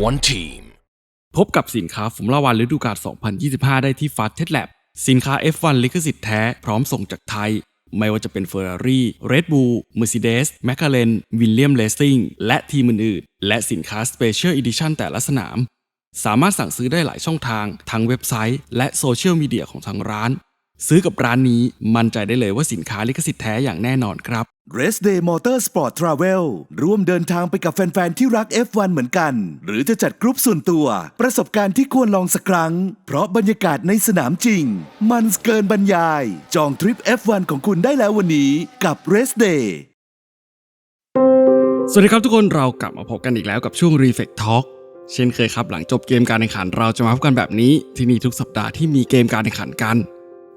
F1 Team. พบกับสินค้าฟุมลาวันฤดูกาล 2025 ได้ที่ Fast Test Lab สินค้า F1 ลิขสิทธิ์แท้ พร้อมส่งจากไทย ไม่ว่าจะเป็น Ferrari, Red Bull, Mercedes, McLaren, William Racing และทีมอื่นๆ และสินค้า Special Edition แต่ละสนาม สามารถสั่งซื้อได้หลายช่องทาง ทั้งเว็บไซต์ และโซเชียลมีเดียของทางร้าน ซื้อกับร้านนี้มั่นใจได้เลยว่าสินค้าลิขสิทธิ์แท้อย่างแน่นอนครับ Race Day Motor Sport Travel ร่วมเดินทางไปกับแฟน ๆ ที่รัก F1 เหมือนกัน หรือจะจัดกรุ๊ปส่วนตัว ประสบการณ์ที่ควรลองสักครั้ง เพราะบรรยากาศในสนามจริง มันเกินบรรยาย จองทริป F1 ของคุณได้แล้ววันนี้กับ Race Day สวัสดีครับทุกคนเรากลับมาพบกันอีกแล้วกับช่วง Reflect Talk เช่นเคยครับหลังจบเกมการแข่งขันเราจะมาพบกันแบบนี้ที่นี่ทุกสัปดาห์ที่มีเกมการแข่งขันกัน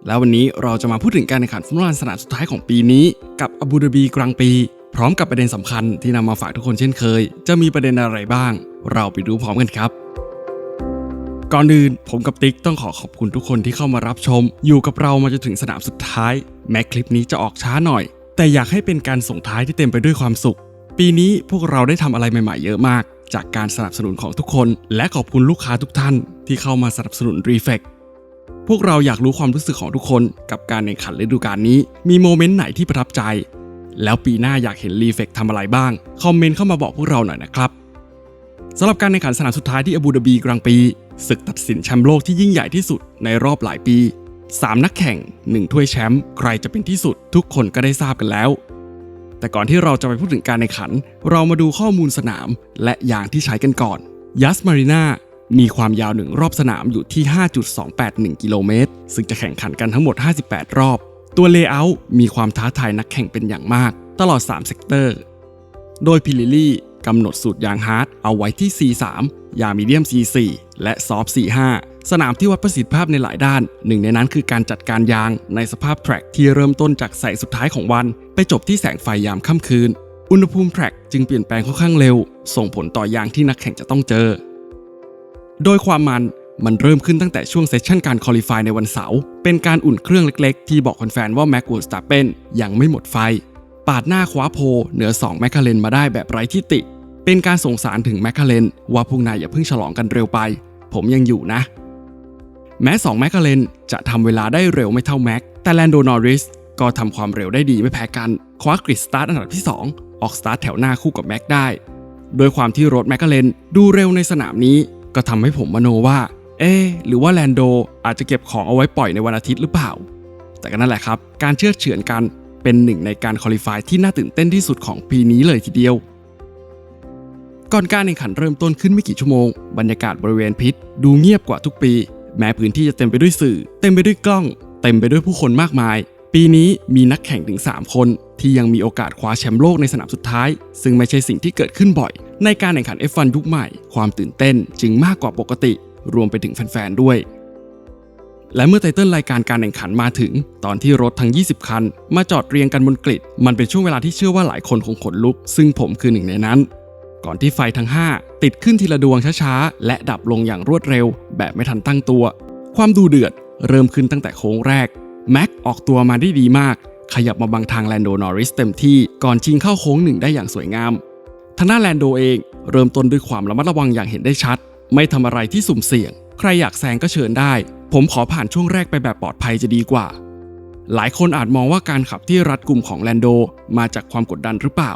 แล้ววันนี้เราจะมาพูดถึงการแข่งขันฟุตบอลสนามสุดท้ายของปีนี้ กับอาบูดาบีกลางปี พร้อมกับประเด็นสำคัญที่นำมาฝากทุกคนเช่นเคย จะมีประเด็นอะไรบ้าง เราไปดูพร้อมกันครับ ก่อนอื่นผมกับติ๊กต้องขอขอบคุณทุกคนที่เข้ามารับชม อยู่กับเรามาจนถึงสนามสุดท้าย แม้คลิปนี้จะออกช้าหน่อย แต่อยากให้เป็นการส่งท้ายที่เต็มไปด้วยความสุข ปีนี้พวกเราได้ทำอะไรใหม่ๆเยอะมาก จากการสนับสนุนของทุกคน และขอบคุณลูกค้าทุกท่าน ที่เข้ามาสนับสนุน r e f l e c t พวกเราอยากรู้ความรู้สึกของทุกคนกับการแข่งขันฤดูกาลนี้ มีโมเมนต์ไหนที่ประทับใจ แล้วปีหน้าอยากเห็น r e f l e c t ทำอะไรบ้าง คอมเมนต์เข้ามาบอกพวกเราหน่อยนะครับสำหรับการแข่งขันสนามสุดท้ายที่อาบูดาบีกลางปี ศึกตัดสินแชมป์โลกที่ยิ่งใหญ่ที่สุดในรอบหลายปี 3 นักแข่ง 1 ถ้วยแชมป์ใครจะเป็นที่สุด ทุกคนก็ได้ทราบกันแล้ว แต่ก่อนที่เราจะไปพูดถึงการแข่งขัน เรามาดูข้อมูลสนามและอย่างที่ใช้กันก่อนยัสมารีนา มีความยาวหนึ่งรอบสนามอยู่ที่ 5.281 กิโลเมตร ซึ่งจะแข่งขันกันทั้งหมด 58 รอบ ตัวเลเยอร์มีความท้าทายนักแข่งเป็นอย่างมาก ตลอด 3 เซกเตอร์ โดยพิลิลี่กำหนดสูตรยางฮาร์ดเอาไว้ที่ C3 ยางมีเดียม C4 และซอฟ C5 สนามที่วัดประสิทธิภาพในหลายด้าน หนึ่งในนั้นคือการจัดการยางในสภาพแทร็กที่เริ่มต้นจากแสงสุดท้ายของวัน ไปจบที่แสงไฟยามค่ำคืน อุณหภูมิแทร็กจึงเปลี่ยนแปลงค่อนข้างเร็ว ส่งผลต่อยางที่นักแข่งจะต้องเจอ โดยความมันมันเริ่มขึ้นตั้งแต่ช่วงเซสชันการคอลี่ฟายในวันเสาร์ เป็นการอุ่นเครื่องเล็กๆ ที่บอกแฟนๆว่าแม็กวูสตาเปนยังไม่หมดไฟ ปาดหน้าคว้าโพ เหนือ 2 แมคคาเรนมาได้แบบไร้ที่ติ เป็นการส่งสารถึงแมคคาเรนว่าพวกนายอย่าเพิ่งฉลองกันเร็วไป ผมยังอยู่นะ แม้ 2 แมคคาเรนจะทำเวลาได้เร็วไม่เท่าแม็ก แต่แลนโดนอริสก็ทำความเร็วได้ดีไม่แพ้กัน คว้ากริดสตาร์ทอันดับที่ 2 ออกสตาร์ทแถวหน้าคู่กับแม็กได้ โดยความที่รถแมคคาเรนดูเร็วในสนามนี้ ก็ทำให้ผมมโนว่า เอ๊หรือว่าแลนโดอาจจะเก็บของเอาไว้ปล่อยในวันอาทิตย์หรือเปล่า แต่ก็นั่นแหละครับ การเชื่อเฉือนกันเป็นหนึ่งในการคอลี่ฟายที่น่าตื่นเต้นที่สุดของปีนี้เลยทีเดียว ก่อนการแข่งขันเริ่มต้นขึ้นไม่กี่ชั่วโมง บรรยากาศบริเวณพิษดูเงียบกว่าทุกปี แม้พื้นที่จะเต็มไปด้วยสื่อ เต็มไปด้วยกล้อง เต็มไปด้วยผู้คนมากมาย ปีนี้มีนักแข่งถึง 3 คนที่ยังมีโอกาสคว้าแชมป์โลกในสนามสุดท้าย ซึ่งไม่ใช่สิ่งที่เกิดขึ้นบ่อย ในการแข่งขัน F1 ยุคใหม่ ความตื่นเต้นจึงมากกว่าปกติ รวมไปถึงแฟนๆ ด้วย และเมื่อไตเติ้ลรายการการแข่งขันมาถึง ตอนที่รถทั้ง 20 คัน มาจอดเรียงกันบนกริด มันเป็นช่วงเวลาที่เชื่อว่าหลายคนคงขนลุก ซึ่งผมคือหนึ่งในนั้น ก่อนที่ไฟทั้ง 5 ติดขึ้นทีละดวงช้าๆ และดับลงอย่างรวดเร็ว แบบไม่ทันตั้งตัว ความดูเดือด เริ่มขึ้นตั้งแต่โค้งแรก แม็กออกตัวมาได้ดีมาก ขยับมาบังทางแลนโดนอริสเต็มที่ก่อนชิงเข้าโค้งหนึ่งได้อย่างสวยงามทางด้านแลนโดเอง เริ่มต้นด้วยความระมัดระวังอย่างเห็นได้ชัด ไม่ทำอะไรที่สุ่มเสี่ยง ใครอยากแซงก็เชิญได้ ผมขอผ่านช่วงแรกไปแบบปลอดภัยจะดีกว่า หลายคนอาจมองว่าการขับที่รัดกลุ่มของแลนโดมาจากความกดดันหรือเปล่า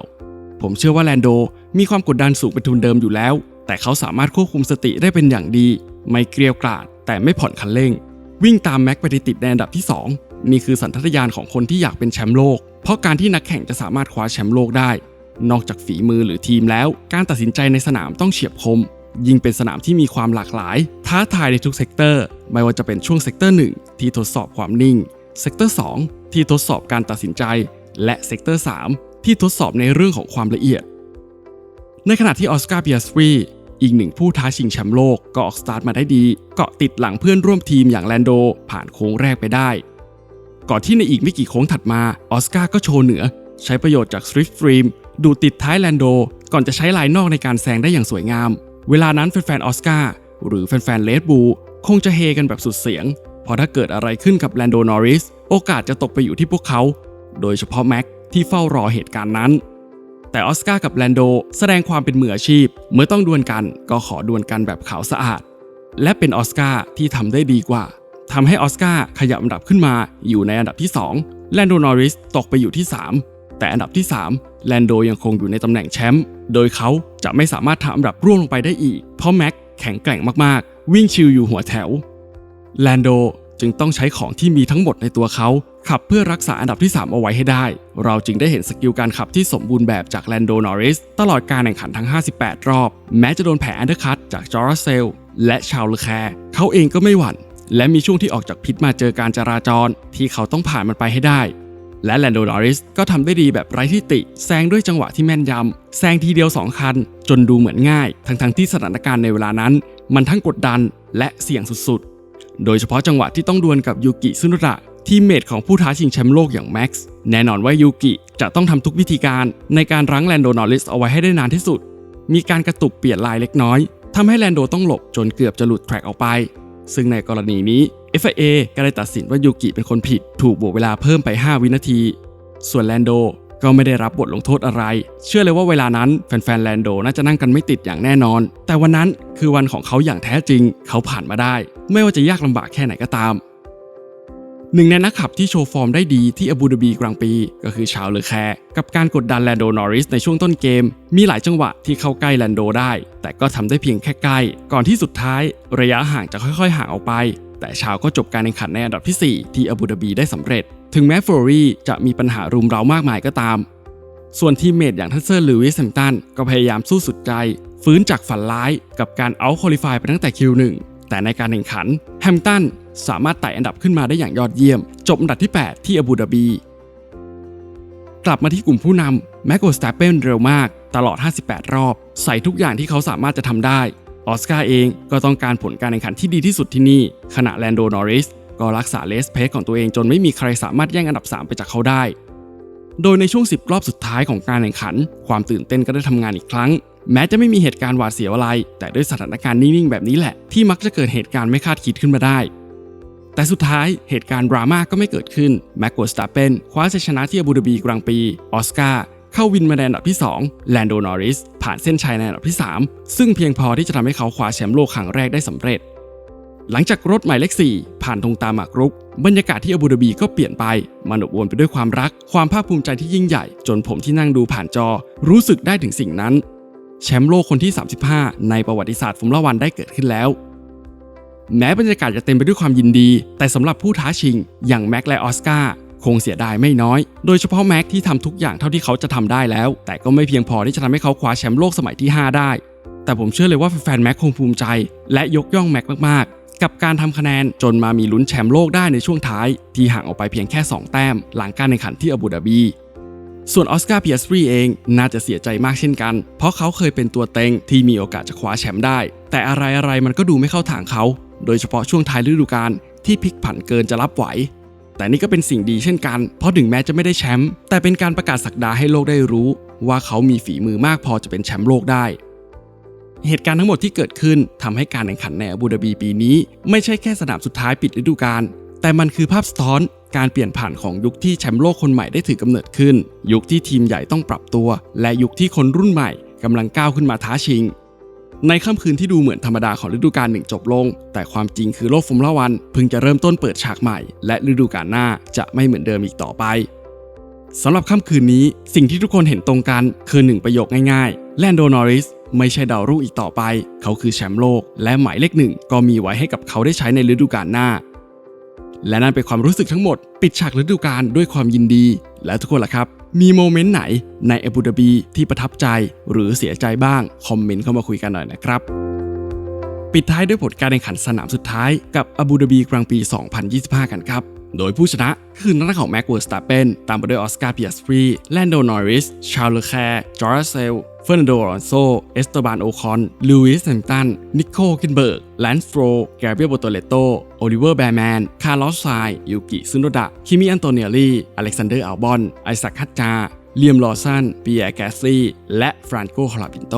ผมเชื่อว่าแลนโดมีความกดดันสูงเป็นทุนเดิมอยู่แล้ว แต่เขาสามารถควบคุมสติได้เป็นอย่างดี ไม่เกลียวกราด แต่ไม่ผ่อนคันเร่ง วิ่งตามแม็กไปติดในอันดับที่ 2 นี่คือสัญชาตญาณของคนที่อยากเป็นแชมป์โลก เพราะการที่นักแข่งจะสามารถคว้าแชมป์โลกได้ นอกจากฝีมือหรือทีมแล้ว การตัดสินใจในสนามต้องเฉียบคม ยิ่งเป็นสนามที่มีความหลากหลาย ท้าทายในทุกเซกเตอร์ ไม่ว่าจะเป็นช่วงเซกเตอร์1ที่ทดสอบความนิ่ง เซกเตอร์2ที่ทดสอบการตัดสินใจ และเซกเตอร์3ที่ทดสอบในเรื่องของความละเอียด ในขณะที่ออสการ์เปียสวีอีกหนึ่งผู้ท้าชิงแชมป์โลกก็ออกสตาร์ทมาได้ดี เกาะติดหลังเพื่อนร่วมทีมอย่างแลนโด ผ่านโค้งแรกไปได้ ก่อนที่ในอีกไม่กี่โค้งถัดมาออสการ์ก็โชว์เหนือ ใช้ประโยชน์จากสตรีทฟรีมดูติดท้ายแลนโด ก่อนจะใช้ลายนอกในการแซงได้อย่างสวยงาม เวลานั้นแฟนๆออสการ์หรือแฟนๆเลดบูคงจะเฮกันแบบสุดเสียงเพราะถ้าเกิดอะไรขึ้นกับแลนโดนอริสโอกาสจะตกไปอยู่ที่พวกเขา โดยเฉพาะแม็กที่เฝ้ารอเหตุการณ์นั้น แต่แต่ออสการ์กับแลนโดแสดงความเป็นมืออาชีพ เมื่อต้องดวลกันก็ขอดวลกันแบบขาวสะอาด และเป็นออสการ์ที่ทำได้ดีกว่า ทำให้ออสการ์ขยับอันดับขึ้นมาอยู่ในอันดับที่2แลนโดนอริสตกไปอยู่ที่ 3 แต่อันดับที่ 3 แลนโดยังคงอยู่ในตำแหน่งแชมป์โดยเขาจะไม่สามารถทำอันดับร่วงลงไปได้อีก เพราะแม็กแข็งแกร่งมากๆ วิ่งชิวอยู่หัวแถวแลนโดจึงต้องใช้ของที่มีทั้งหมดในตัวเขา ขับเพื่อรักษาอันดับที่ 3 เอาไว้ให้ได้ เราจึงได้เห็นสกิลการขับที่สมบูรณ์แบบจากแลนโดนอริสตลอดการแข่งขันทั้ง 58 รอบ แม้จะโดนแผลอันเดอร์คัตจากจอร์เซลและชาวเลอแคร์เขาเองก็ไม่หวั่น และมีช่วงที่ออกจากพิษมาเจอการจราจรที่เขาต้องผ่านมันไปให้ได้ และแลนโดนอริสก็ทำได้ดีแบบไร้ที่ติแซงด้วยจังหวะที่แม่นยำแซงทีเดียว 2 คัน จนดูเหมือนง่าย ทั้งๆที่สถานการณ์ในเวลานั้น มันทั้งกดดันและเสี่ยงสุดๆ โดยเฉพาะจังหวะที่ต้องดวลกับยูกิซุนระทีมเมทของผู้ท้าชิงแชมป์โลกอย่างแม็กซ์แน่นอนว่ายูกิจะต้องทำทุกวิธีการในการรั้งแลนโดนอริสเอาไว้ให้ได้นานที่สุด มีการกระตุกเปลี่ยนลายเล็กน้อยทำให้แลนโดต้องหลบจนเกือบจะหลุดแทร็กออกไป ซึ่งในกรณีนี้ FIA ก็ได้ตัดสินว่ายูกิเป็นคนผิด ถูกบวกเวลาเพิ่มไป 5 วินาที ส่วนแลนโดก็ไม่ได้รับบทลงโทษอะไร เชื่อเลยว่าเวลานั้นแฟนๆแลนโดน่าจะนั่งกันไม่ติดอย่างแน่นอน แต่วันนั้นคือวันของเขาอย่างแท้จริง เขาผ่านมาได้ ไม่ว่าจะยากลำบากแค่ไหนก็ตาม หนึ่งในนักขับที่โชว์ฟอร์มได้ดีที่อาบูดาบีกลางปี ก็คือชาวเลอแคร์กับการกดดันแลนโดนอริสในช่วงต้นเกม มีหลายจังหวะที่เข้าใกล้แลนโดได้ แต่ก็ทำได้เพียงแค่ใกล้ ก่อนที่สุดท้าย ระยะห่างจะค่อยๆ ห่างออกไป แต่ชาวก็จบการแข่งขันในอันดับที่ 4 ที่อาบูดาบีได้สำเร็จ ถึงแม้ฟอร์รี่จะมีปัญหารุมเร้ามากมายก็ตาม ส่วนทีมเมทอย่างทัสเซอร์ลูวิสแฮมตันก็พยายามสู้สุดใจ ฟื้นจากฝันร้ายกับการเอาคอลิฟายไปตั้งแต่คิวหนึ่งแต่ในการแข่งขันแฮมตัน สามารถไต่อันดับขึ้นมาได้อย่างยอดเยี่ยม จบอันดับที่ 8 ที่อาบูดาบี กลับมาที่กลุ่มผู้นำแมกโกสตาเปนเร็วมาก ตลอด 58 รอบ ใส่ทุกอย่างที่เขาสามารถจะทำได้ ออสการ์เองก็ต้องการผลการแข่งขันที่ดีที่สุดที่นี่ ขณะแลนโดนอริสก็รักษาเลสเพสของตัวเองจนไม่มีใครสามารถแย่งอันดับ 3 ไปจากเขาได้ โดยในช่วง 10 รอบสุดท้ายของการแข่งขัน ความตื่นเต้นก็ได้ทำงานอีกครั้ง แม้จะไม่มีเหตุการณ์หวาดเสียวอะไร แต่ด้วยสถานการณ์นิ่งๆแบบนี้แหละที่มักจะเกิดเหตุการณ์ไม่คาดคิดขึ้นมาได้ แต่สุดท้ายเหตุการณ์ดราม่าก็ไม่เกิดขึ้น แม็กโกสตาเปนคว้าชัยชนะที่อาบูดาบีกลางปี ออสการ์เข้าวินมาในอันดับที่ 2 แลนโดนอริส ผ่านเส้นชัยในอันดับที่ 3 ซึ่งเพียงพอที่จะทำให้เขาคว้าแชมป์โลกครั้งแรกได้สำเร็จ หลังจากรถหมายเลข 4 ผ่านธงตาหมากรุก บรรยากาศที่อาบูดาบีก็เปลี่ยนไป มันอบอวลไปด้วยความรัก ความภาคภูมิใจที่ยิ่งใหญ่ จนผมที่นั่งดูผ่านจอ รู้สึกได้ถึงสิ่งนั้น แชมป์โลกคนที่ 35 ในประวัติศาสตร์ฟอร์มูล่าวันได้เกิดขึ้นแล้ว แม้บรรยากาศจะเต็มไปด้วยความยินดี แต่สำหรับผู้ท้าชิง อย่างแม็กและออสการ์คงเสียดายไม่น้อย โดยเฉพาะแม็กที่ทำทุกอย่างเท่าที่เขาจะทำได้แล้ว แต่ก็ไม่เพียงพอที่จะทำให้เขาคว้าแชมป์โลกสมัยที่ 5 ได้ แต่ผมเชื่อเลยว่าแฟนๆแม็กคงภูมิใจ และยกย่องแม็กมากๆ กับการทำคะแนนจนมามีลุ้นแชมป์โลกได้ในช่วงท้าย ที่ห่างออกไปเพียงแค่ 2 แต้ม หลังการแข่งขันที่อาบูดาบีส่วนออสการ์เปียสฟรีเองน่าจะเสียใจมากเช่นกัน เพราะเขาเคยเป็นตัวเต็งที่มีโอกาสจะคว้าแชมป์ได้ แต่อะไรอะไรๆมันก็ดูไม่เข้าทางเขา โดยเฉพาะช่วงท้ายฤดูกาลที่พลิกผันเกินจะรับไหว แต่นี่ก็เป็นสิ่งดีเช่นกัน เพราะถึงแม้จะไม่ได้แชมป์แต่เป็นการประกาศสักดาให้โลกได้รู้ ว่าเขามีฝีมือมากพอจะเป็นแชมป์โลกได้ เหตุการณ์ทั้งหมดที่เกิดขึ้นทำให้การแข่งขันในอาบูดาบีปีนี้ ไม่ใช่แค่สนามสุดท้ายปิดฤดูกาลแต่มันคือภาพสะท้อนการเปลี่ยนผ่านของยุคที่แชมป์โลกคนใหม่ได้ถือกำเนิดขึ้น ยุคที่ทีมใหญ่ต้องปรับตัว และยุคที่คนรุ่นใหม่กำลังก้าวขึ้นมาท้าชิง ในค่ำคืนที่ดูเหมือนธรรมดาของฤดูกาลหนึ่งจบลง แต่ความจริงคือโลกฟอร์มูล่าวันเพิ่งจะเริ่มต้นเปิดฉากใหม่ และฤดูกาลหน้าจะไม่เหมือนเดิมอีกต่อไปสำหรับค่ำคืนนี้สิ่งที่ทุกคนเห็นตรงกันคือหนึ่งประโยคง่ายๆแลนโดนอริสไม่ใช่ดาวรุ่งอีกต่อไป เขาคือแชมป์โลก และหมายเลขหนึ่งก็มีไว้ให้กับเขาได้ใช้ในฤดูกาลหน้า และนั่นเป็นความรู้สึกทั้งหมด ปิดฉากฤดูกาลด้วยความยินดี และทุกคนล่ะครับ มีโมเมนต์ไหนในอาบูดาบีที่ประทับใจหรือเสียใจบ้าง คอมเมนต์เข้ามาคุยกันหน่อยนะครับ ปิดท้ายด้วยผลการแข่งขันสนามสุดท้ายกับอาบูดาบีกลางปี 2025 กันครับ โดยผู้ชนะคือนักของแม็กเวิร์สตาเปนตามไปด้วยออสการ์เปียสฟรีแลนโดนอริส ชาร์ลแคร์จอร์เซล เฟอร์นันโดอลอนโซ เอสตบานโอคอน ลูอิสแฮมตัน นิโคกินเบิร์ก แลนสโตรแกเบียลโบโตเลโต โอลิเวอร์แบร์แมน คาร์ลอสไซยูกิซุนโดดะ คิมิอันโตเนียลีอเล็กซานเดอร์อัลบอน ไอซักฮัตจาเลียมลอสันปีแอร์แกสซี่ และฟรานโกคาราปินโต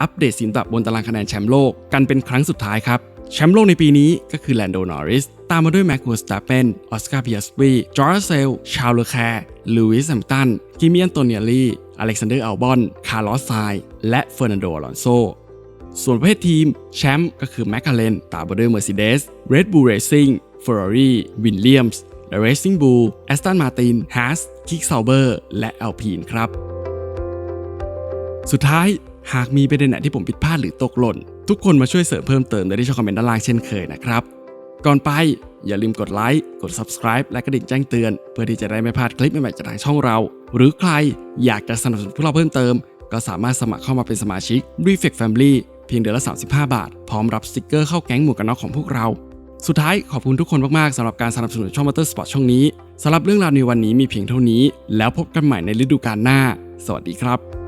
อัปเดตสินดับบนตารางคะแนนแชมป์โลกกันเป็นครั้งสุดท้ายครับ แชมป์โลกในปีนี้ก็คือแลนโดนอริส ตามมาด้วยแม็กวอร์สตาเปน ออสการ์เพียสบีจอร์เซล ชาร์ลแคร์ลูอิสแฮมตัน กิมิอันโตเนียลี อเล็กซานเดอร์อัลบอน คาร์ลอสไซและเฟอร์นันโด อลอนโซ ส่วนประเภททีม แชมป์ก็คือแมคคาเรนตามมาด้วย Mercedes Red Bull Racing Ferrari Williams และ Racing Bull Aston Martin Haas Kick Sauber และ Alpine ครับ สุดท้ายหากมีประเด็นไหนที่ผมผิดพลาดหรือตกหล่น ทุกคนมาช่วยเสริมเพิ่มเติมได้ที่ช่องคอมเมนต์ด้านล่างเช่นเคยนะครับ ก่อนไปอย่าลืมกดไลค์กด subscribe และกระดิ่งแจ้งเตือน เพื่อที่จะได้ไม่พลาดคลิปใหม่ๆจากทางช่องเรา หรือใครอยากจะสนับสนุนพวกเราเพิ่มเติม ก็สามารถสมัครเข้ามาเป็นสมาชิก Reflect Family เพียงเดือนละ 35 บาท พร้อมรับสติกเกอร์เข้าแก๊งหมวกกันน็อกของพวกเรา สุดท้ายขอบคุณทุกคนมากๆสำหรับการสนับสนุนช่อง Motor Sport ช่องนี้สำหรับเรื่องราวในวันนี้มีเพียงเท่านี้ แล้วพบกันใหม่ในฤดูกาลหน้า สวัสดีครับ